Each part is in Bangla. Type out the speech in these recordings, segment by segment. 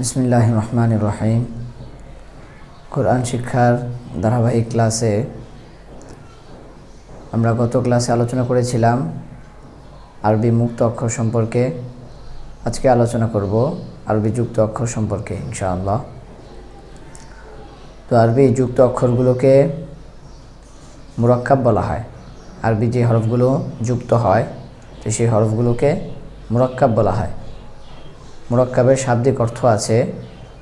বিসমিল্লাহ রহমান রহিম কোরআন শিক্ষার ধারাবাহিক ক্লাসে আমরা গত ক্লাসে আলোচনা করেছিলাম আরবি মুক্ত অক্ষর সম্পর্কে। আজকে আলোচনা করব আরবি যুক্ত অক্ষর সম্পর্কে, ইনশাআল্লাহ। তো আরবি যুক্ত অক্ষরগুলোকে মুরাক্কাব বলা হয়। আরবি যে হরফগুলো যুক্ত হয় তো সেই হরফগুলোকে মুরাক্কাব বলা হয়। মুরাক্কাবের শাব্দিক অর্থ আছে।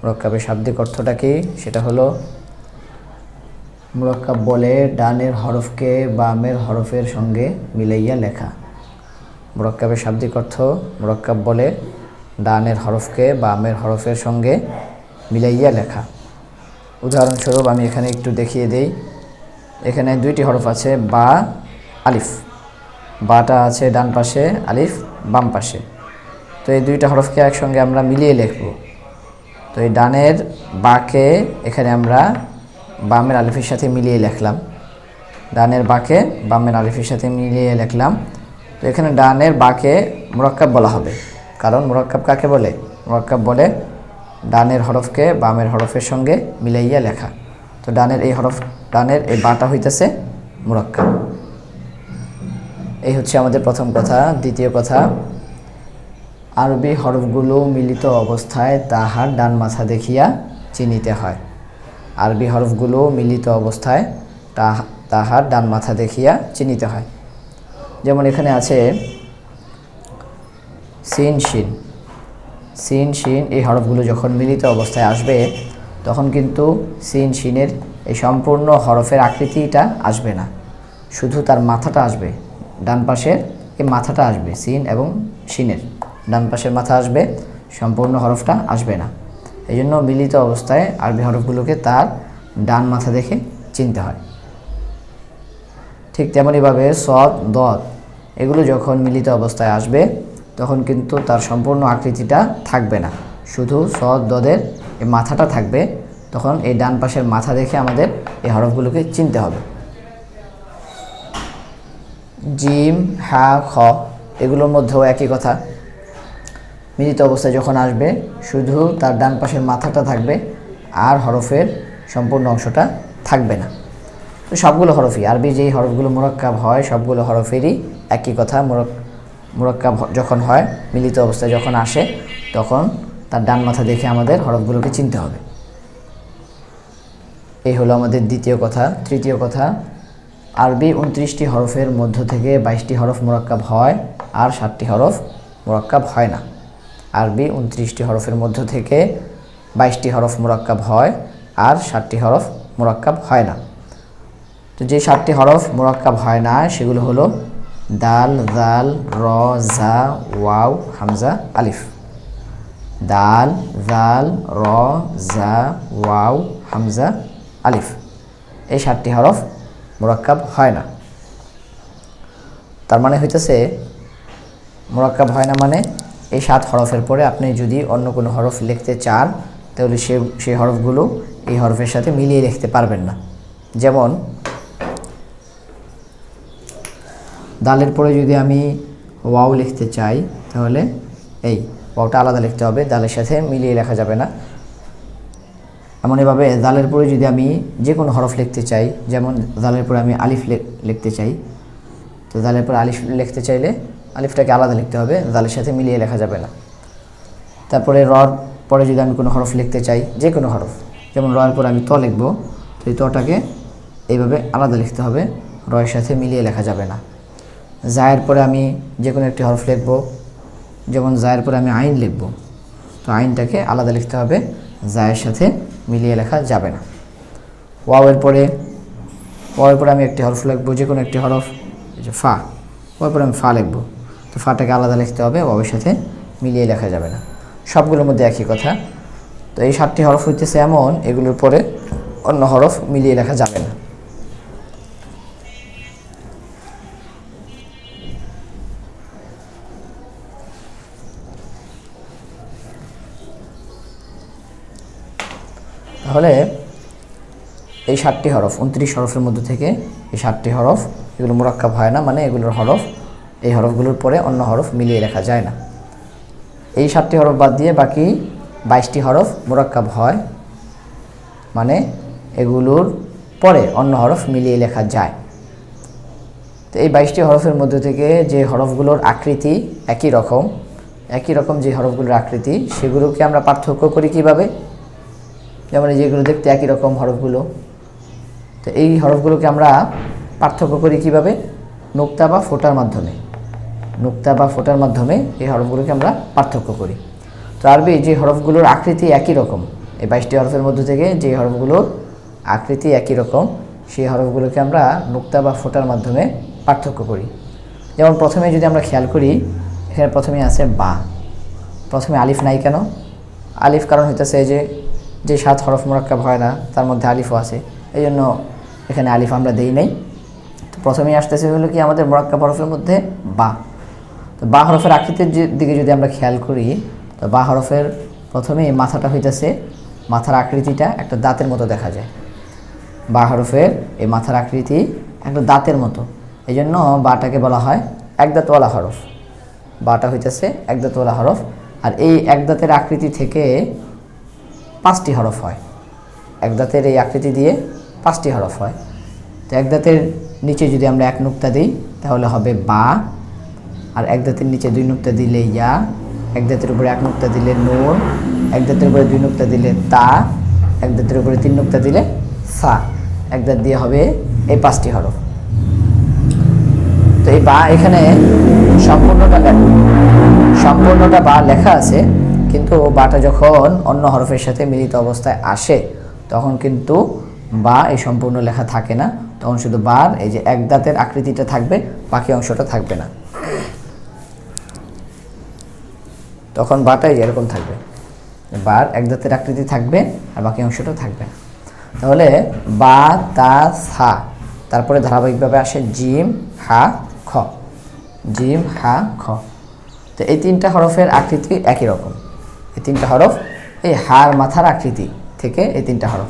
মুরাক্কাবের শাব্দিক অর্থটা কি? সেটা হলো মুরাক্কাব বলে ডানের হরফকে বামের হরফের সঙ্গে মিলাইয়া লেখা। মুরাক্কাবের শাব্দিক অর্থ মুরাক্কাব বলে ডানের হরফকে বামের হরফের সঙ্গে মিলাইয়া লেখা। উদাহরণস্বরূপ আমি এখানে একটু দেখিয়ে দেই। এখানে দুইটি হরফ আছে, বা, আলিফ। বাটা আছে ডান পাশে, আলিফ বাম পাশে। তো এই দুইটা হরফকে একসঙ্গে আমরা মিলিয়ে লিখব। তো এই ডানের বাকে এখানে আমরা বামের আলিফের সাথে মিলিয়ে লিখলাম। ডানের বাকে বামের আলিফের সাথে মিলিয়ে লিখলাম। তো এখানে ডানের বাকে মুরাক্কাব বলা হবে। কারণ মুরাক্কাব কাকে বলে? মুরাক্কাব বলে ডানের হরফকে বামের হরফের সঙ্গে মিলাইয়া লেখা। তো ডানের এই হরফ, ডানের এই বাটা হইতেছে মুরাক্কাব। এই হচ্ছে আমাদের প্রথম কথা। দ্বিতীয় কথা আরবি হরফগুলো মিলিত অবস্থায় তাহার ডান মাথা দেখিয়া চিনিতে হয়। আরবি হরফগুলো মিলিত অবস্থায় তাহা- তাহার ডান মাথা দেখিয়া চিনিতে হয়। যেমন এখানে আছে, সিন, শিন। সিন, শিন এই হরফগুলো যখন মিলিত অবস্থায় আসবে, তখন কিন্তু সিন, শিনের এই সম্পূর্ণ হরফের আকৃতিটা আসবে না। শুধু তার মাথাটা আসবে, ডান পাশের এই মাথাটা আসবে, সিন এবং শিনের। ডান পাশের মাথা আসবে, সম্পূর্ণ হরফটা আসবে না। এই জন্য মিলিত অবস্থায় আরবি হরফগুলোকে তার ডান মাথা দেখে চিনতে হয়। ঠিক তেমনইভাবে সদ দত এগুলো যখন মিলিত অবস্থায় আসবে, তখন কিন্তু তার সম্পূর্ণ আকৃতিটা থাকবে না। শুধু সদ, দদের এই মাথাটা থাকবে, তখন এই ডান পাশের মাথা দেখে আমাদের এই হরফগুলোকে চিনতে হবে। জিম, হা, খ, এগুলোর মধ্যেও একই কথা। মিলিত অবস্থায় যখন আসবে, শুধু তার ডান পাশের মাথাটা থাকবে আর হরফের সম্পূর্ণ অংশটা থাকবে না। তো সবগুলো হরফই, আরবি যেই হরফগুলো মোরাক্কাব হয়, সবগুলো হরফেরই একই কথা। মোরক মোরাক্কাব যখন হয়, মিলিত অবস্থায় যখন আসে, তখন তার ডান মাথা দেখে আমাদের হরফগুলোকে চিনতে হবে। এই হলো আমাদের দ্বিতীয় কথা। তৃতীয় কথা, আরবি উনত্রিশটি হরফের মধ্য থেকে বাইশটি হরফ মোরাক্কাব হয়, আর সাতটি হরফ মোরাক্কাব হয় না। আরবি উনত্রিশটি হরফের মধ্য থেকে বাইশটি হরফ মোরাক্কাব হয় আর ষাটটি হরফ মোরাক্কাব হয় না। তো যে সাতটি হরফ মোরাক্কাব হয় না, সেগুলো হলো দাল, জাল, র, জা, ওয়াও, হামজা, আলিফ। দাল, জাল, র, জা, ওয়াও, হামজা, আলিফ। এই সাতটি হরফ মোরাক্কাব হয় না। তার মানে হইতেছে মোরাক্কাব হয় না মানে এই সাত হরফের পরে আপনি যদি অন্য কোনো হরফ লিখতে চান, তাহলে সে সেই হরফগুলো এই হরফের সাথে মিলিয়ে লিখতে পারবেন না। যেমন, দালের পরে যদি আমি ওয়াও লিখতে চাই, তাহলে এই ওয়াওটা আলাদা লিখতে হবে, দালের সাথে মিলিয়ে লেখা যাবে না। এমন এভাবে দালের পরে যদি আমি যে কোনো হরফ লিখতে চাই, যেমন দালের পরে আমি আলিফ লিখতে চাই, তো দালের পরে আলিফ লিখতে চাইলে আলিফটাকে আলাদা লিখতে হবে, জালের সাথে মিলিয়ে লেখা যাবে না। তারপরে রর, পরে যদি আমি কোনো হরফ লিখতে চাই, যে কোনো হরফ, যেমন রয়ের পরে আমি ত লিখব, তো এই তটাকে এইভাবে আলাদা লিখতে হবে, রয়ের সাথে মিলিয়ে লেখা যাবে না। জায়ের পরে আমি যে কোনো একটি হরফ লিখব, যেমন জায়ের পরে আমি আইন লিখব, তো আইনটাকে আলাদা লিখতে হবে, জায়ের সাথে মিলিয়ে লেখা যাবে না। ওয়াওয়ের পরে ওয়াওয়ের পরে আমি একটি হরফ লিখব, যে কোনো একটি হরফ ফা ওয়ার পরে আমি ফা লিখব। তো ফাটাকে আলাদা লিখতে হবে ওয়াওয়ের সাথে মিলিয়ে লেখা যাবে না। সবগুলোর মধ্যে একই কথা। তো এই সাতটি হরফ হইতেছে এমন, এগুলোর পরে অন্য হরফ মিলিয়ে লেখা যাবে না। তাহলে এই সাতটি হরফ, উনত্রিশ হরফের মধ্যে থেকে এই সাতটি হরফ, এগুলো মোরাক্কাব হয় না মানে এগুলোর হরফ এই হরফগুলোর পরে অন্য হরফ মিলিয়ে লেখা যায় না। এই সাতটি হরফ বাদ দিয়ে বাকি বাইশটি হরফ মোরাক্কাব হয় মানে এগুলোর পরে অন্য হরফ মিলিয়ে লেখা যায়। তো এই বাইশটি হরফের মধ্যে থেকে যে হরফগুলোর আকৃতি একই রকম একই রকম যে হরফগুলোর আকৃতি, সেগুলোকে আমরা পার্থক্য করি কীভাবে? যেমন যেগুলো দেখতে একই রকম হরফগুলো। তো এই হরফগুলোকে আমরা পার্থক্য করি কীভাবে? নোক্তা বা ফোটার মাধ্যমে। নোক্তা বা ফোটার মাধ্যমে এই হরফগুলোকে আমরা পার্থক্য করি। তো আরবি যে হরফগুলোর আকৃতি একই রকম, এই বাইশটি হরফের মধ্যে থেকে যে হরফগুলোর আকৃতি একই রকম, সেই হরফগুলোকে আমরা নোক্তা বা ফোটার মাধ্যমে পার্থক্য করি। যেমন প্রথমে যদি আমরা খেয়াল করি, এখানে প্রথমে আছে বা। প্রথমে আলিফ নাই কেন? আলিফ কারণ হইতেছে যে যে সাত হরফ মোরাক্কাব হয় না, তার মধ্যে আলিফও আছে। এই জন্য এখানে আলিফ আমরা দেই নাই। তো প্রথমেই আসতেছে হলো কি আমাদের মোরাক্কাব হরফের মধ্যে বা। তো বা হরফের আকৃতির দিকে যদি আমরা খেয়াল করি, তো বা হরফের প্রথমে মাথাটা হইতেছে মাথার আকৃতিটা একটা দাঁতের মতো দেখা যায়। বা হরফের এই মাথার আকৃতি একটা দাঁতের মতো। এই জন্য বাটাকে বলা হয় এক একদাঁতওয়ালা হরফ। বাটা হইতেছে একদাঁতওয়ালা হরফ। আর এই একদাঁতের আকৃতি থেকে পাঁচটি হরফ হয়। একদাঁতের এই আকৃতি দিয়ে পাঁচটি হরফ হয়। তো একদাঁতের নিচে যদি আমরা এক নুক্তা দিই, তাহলে হবে বা আর এক দাঁতের নিচে দুই নুক্তা দিলে ইয়া, এক দাঁতের উপরে এক নুক্তা দিলে নূর, এক দাঁতের উপরে দুই নুক্তা দিলে তা, এক দাঁতের উপরে তিন নুক্তা দিলে সা। এক দাঁত দিয়ে হবে এই পাঁচটি হরফ। তো এই বা এখানে সম্পূর্ণটা সম্পূর্ণটা বা লেখা আছে, কিন্তু বাটা যখন অন্য হরফের সাথে মিলিত অবস্থায় আসে, তখন কিন্তু বা এই সম্পূর্ণ লেখা থাকে না। তখন শুধু বার, এই যে এক দাঁতের আকৃতিটা থাকবে, বাকি অংশটা থাকবে না। তখন বাটাই এরকম থাকবে। বার এক দাঁতের আকৃতি থাকবে আর বাকি অংশটা থাকবে। তাহলে বা, তা, সা, তারপরে ধারাবাহিকভাবে আসে জিম, হা, খ। জিম, হা, খ। তো এই তিনটা হরফের আকৃতি একই রকম। এই তিনটা হরফ এই হার মাথার আকৃতি থেকে এই তিনটা হরফ।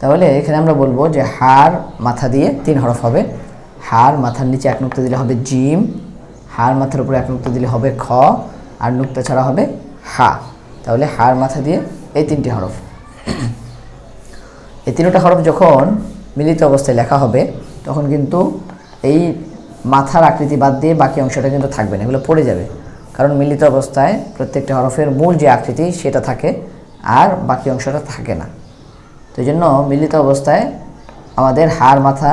তাহলে এখানে আমরা বলব যে হার মাথা দিয়ে তিন হরফ হবে। হার মাথার নিচে এক নুক্তা দিলে হবে জিম, হার মাথার উপরে এক নুক্তা দিলে হবে খ আর নুক্তা ছাড়া হবে হা। তাহলে হার মাথা দিয়ে এই তিনটি হরফ। এই তিনটা হরফ যখন মিলিত অবস্থায় লেখা হবে, তখন কিন্তু এই মাথার আকৃতি বাদ দিয়ে বাকি অংশটা কিন্তু থাকবে না, এগুলো পড়ে যাবে। কারণ মিলিত অবস্থায় প্রত্যেকটা হরফের মূল যে আকৃতি সেটা থাকে আর বাকি অংশটা থাকে না। তো জন্য মিলিত অবস্থায় আমাদের হার মাথা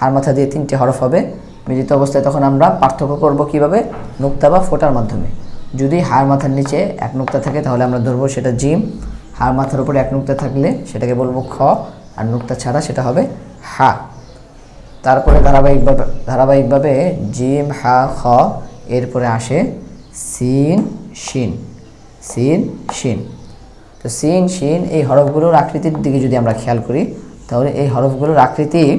হার মাথা দিয়ে তিনটে হরফ হবে। মিলিত অবস্থায় তখন আমরা পার্থক্য করব কীভাবে? নুক্তা বা ফোটার মাধ্যমে। যদি হার মাথার নিচে এক নুক্তা থাকে, তাহলে আমরা ধরবো সেটা জিম। হার মাথার উপরে এক নুক্তা থাকলে সেটাকে বলব খ, আর নুক্তা ছাড়া সেটা হবে হা। তারপরে ধারাবাহিকভাবে ধারাবাহিকভাবে জিম, হা, খ, এরপরে আসে সিন, শিন। সিন, শিন। তো সিন, শিন এই হরফগুলোর আকৃতির দিকে যদি আমরা খেয়াল করি, তাহলে এই হরফগুলোর আকৃতি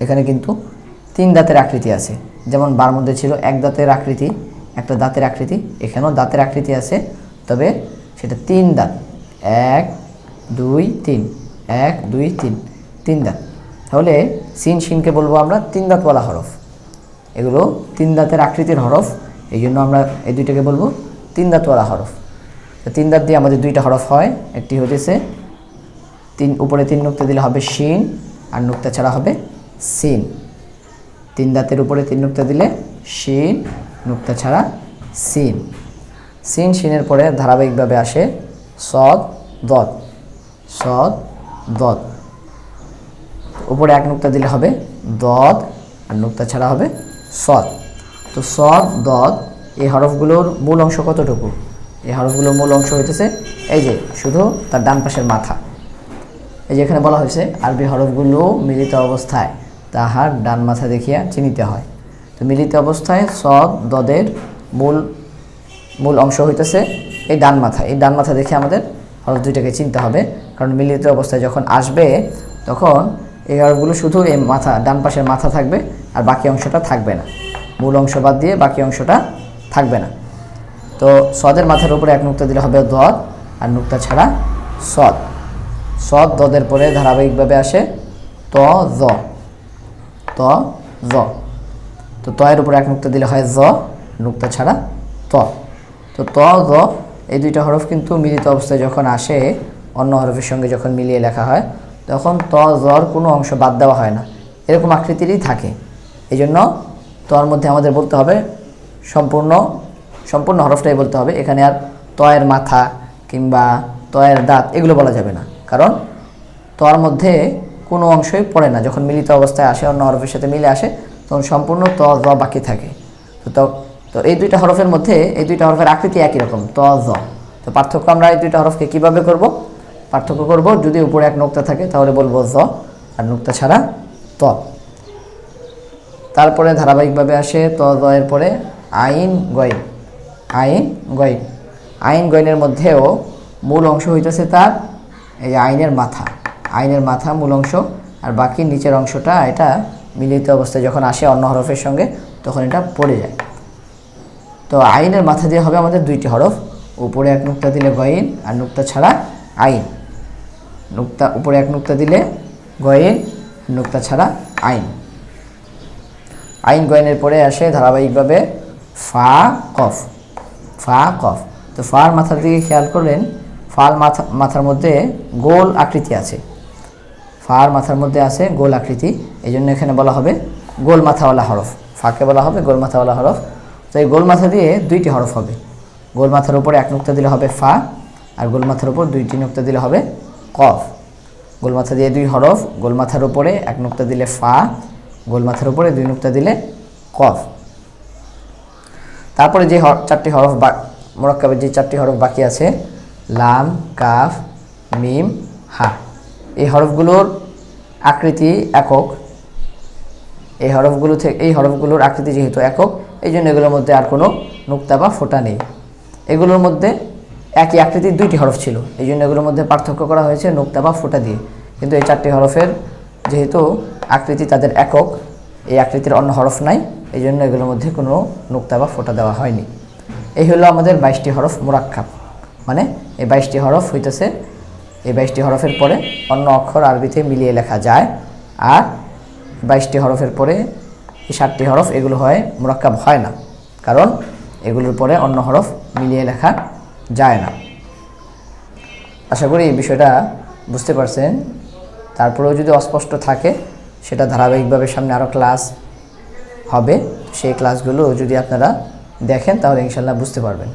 এখানে কিন্তু তিন দাঁতের আকৃতি আছে। যেমন বার মধ্যে ছিল এক দাঁতের আকৃতি একটা দাঁতের আকৃতি, এখানেও দাঁতের আকৃতি আছে, তবে সেটা তিন দাঁত। এক, দুই, তিন। এক, দুই, তিন। তিন দাঁত। তাহলে সিন শিনকে বলব আমরা তিন দাঁতওয়ালা হরফ। এগুলো তিন দাঁতের আকৃতির হরফ, এই জন্য আমরা এই দুইটাকে বলব তিন দাঁতওয়ালা হরফ। তো তিন দাঁত দিয়ে আমাদের দুইটা হরফ হয়, একটি হতেছে তিন, উপরে তিন নুক্তা দিলে হবে শিন আর নুক্তা ছাড়া হবে সিন। তিন দাঁতের উপরে তিন নুক্তা দিলে শিন নুক্তা ছাড়া সিন। সিন শিনের পরে ধারাবাহিকভাবে আসে সদ, দত। সদ, দত। উপরে এক নুক্তা দিলে হবে দদ আর নুক্তা ছাড়া হবে সদ। তো সদ দদ এই হরফগুলোর মূল অংশ কতটুকু? এই হরফগুলোর মূল অংশ হইতেছে এই যে, শুধু তার ডান পাশের মাথা। এই যে এখানে বলা হয়েছে, আরবি হরফগুলো মিলিত অবস্থায় তাহার ডান মাথা দেখিয়া চিনিতে হয়। তো মিলিত অবস্থায় সদ দদের মূল মূল অংশ হইতেছে এই ডান মাথা। এই ডান মাথা দেখে আমাদের হরফ দুইটাকে চিনতে হবে। কারণ মিলিত অবস্থায় যখন আসবে, তখন এই হরফগুলো শুধু এই মাথা, ডান পাশের মাথা থাকবে আর বাকি অংশটা থাকবে না। মূল অংশ বাদ দিয়ে বাকি অংশটা থাকবে না। তো সদের মাথার উপরে এক নুক্তা দিলে হবে দদ, আর নুক্তা ছাড়া সদ। সদ দদের পরে ধারাবাহিকভাবে আসে ত, জ। ত, জ। তো তয়ের উপরে এক নুক্তা দিলে হয় জ নুক্তা ছাড়া ত। তো ত, জ, এই দুইটা হরফ কিন্তু মিলিত অবস্থায় যখন আসে, অন্য হরফের সঙ্গে যখন মিলিয়ে লেখা হয়, তখন ত, জর কোনো অংশ বাদ দেওয়া হয় না। এরকম আকৃতিরই থাকে। এই জন্য তর মধ্যে আমাদের বলতে হবে সম্পূর্ণ সম্পূর্ণ হরফটাই বলতে হবে। এখানে আর তয়ের মাথা কিংবা তয়ের দাঁত এগুলো বলা যাবে না। কারণ তর মধ্যে কোনো অংশই পড়ে না। যখন মিলিত অবস্থায় আসে, অন্য হরফের সাথে মিলে আসে তখন সম্পূর্ণ ত, জ বাকি থাকে। তো তো এই দুইটা হরফের মধ্যে এই দুইটা হরফের আকৃতি একই রকম, ত, জ। তো পার্থক্য আমরা এই দুইটা হরফকে কীভাবে করব? পার্থক্য করব যদি উপরে এক নোক্তা থাকে তাহলে বলব জ, আর নোক্তা ছাড়া ত। তারপরে ধারাবাহিকভাবে আসে ত, জ এর পরে আইন, গইন। আইন গইন। আইন, গইনের মধ্যেও মূল অংশ হইতেছে তার এই আইনের মাথা। আইনের মাথা মূল অংশ, আর বাকি নিচের অংশটা এটা মিলিত অবস্থায় যখন আসে অন্য হরফের সঙ্গে, তখন এটা পড়ে যায়। তো আইনের মাথা দিয়ে হবে আমাদের দুইটি হরফ। উপরে এক নুক্তা দিলে গয়েন, আর নুক্তা ছাড়া আইন। নুক্তা, উপরে এক নুক্তা দিলে গয়েন নুক্তা ছাড়া আইন। আইন গয়নের পরে আসে ধারাবাহিকভাবে ফা, কফ। ফা, কফ। তো ফার মাথার দিকে খেয়াল করলেন, ফার মাথা, মাথার মধ্যে গোল আকৃতি আছে। ফার মাথার মধ্যে আছে গোল আকৃতি এই জন্য এখানে বলা হবে গোল মাথাওয়ালা হরফ। ফাকে বলা হবে গোল মাথাওয়ালা হরফ। তো এই গোল মাথা দিয়ে দুইটি হরফ হবে। গোল মাথার উপরে এক নুক্তা দিলে হবে ফা, আর গোল মাথার উপর দুইটি নুক্তা দিলে হবে কফ। গোল মাথা দিয়ে দুই হরফ, গোল মাথার উপরে এক নুক্তা দিলে ফা, গোল মাথার উপরে দুই নুক্তা দিলে কফ। তারপরে যে চারটি হরফ বা মোরাক্কাবের যে চারটি হরফ বাকি আছে, লাম, কাফ, মিম, হা। এই হরফগুলোর আকৃতি একক। এই হরফগুলো থেকে এই হরফগুলোর আকৃতি যেহেতু একক এই জন্য এগুলোর মধ্যে আর কোনো নুক্তা বা ফোঁটা নেই। এগুলোর মধ্যে একই আকৃতির দুইটি হরফ ছিল এই জন্য এগুলোর মধ্যে পার্থক্য করা হয়েছে নুক্তা বা ফোঁটা দিয়ে। কিন্তু এই চারটি হরফের যেহেতু আকৃতি তাদের একক, এই আকৃতির অন্য হরফ নাই এই জন্য এগুলোর মধ্যে কোনো নুক্তা বা ফোঁটা দেওয়া হয়নি। এই হলো আমাদের বাইশটি হরফ মোরাক্কাব। মানে এই বাইশটি হরফ হইতেছে এই বাইশটি হরফের পরে অন্য অক্ষর আরবিতে মিলিয়ে লেখা যায়। আর বাইশটি হরফের পরে এই ষাটটি হরফ এগুলো হয়, মোরাক্কাব হয় না। কারণ এগুলোর পরে অন্য হরফ মিলিয়ে লেখা যায় না। আশা করি এই বিষয়টা বুঝতে পারছেন। তারপরেও যদি অস্পষ্ট থাকে, সেটা ধারাবাহিকভাবে সামনে আরও ক্লাস হবে। সেই ক্লাসগুলো যদি আপনারা দেখেন, তাহলে ইনশাল্লাহ বুঝতে পারবেন।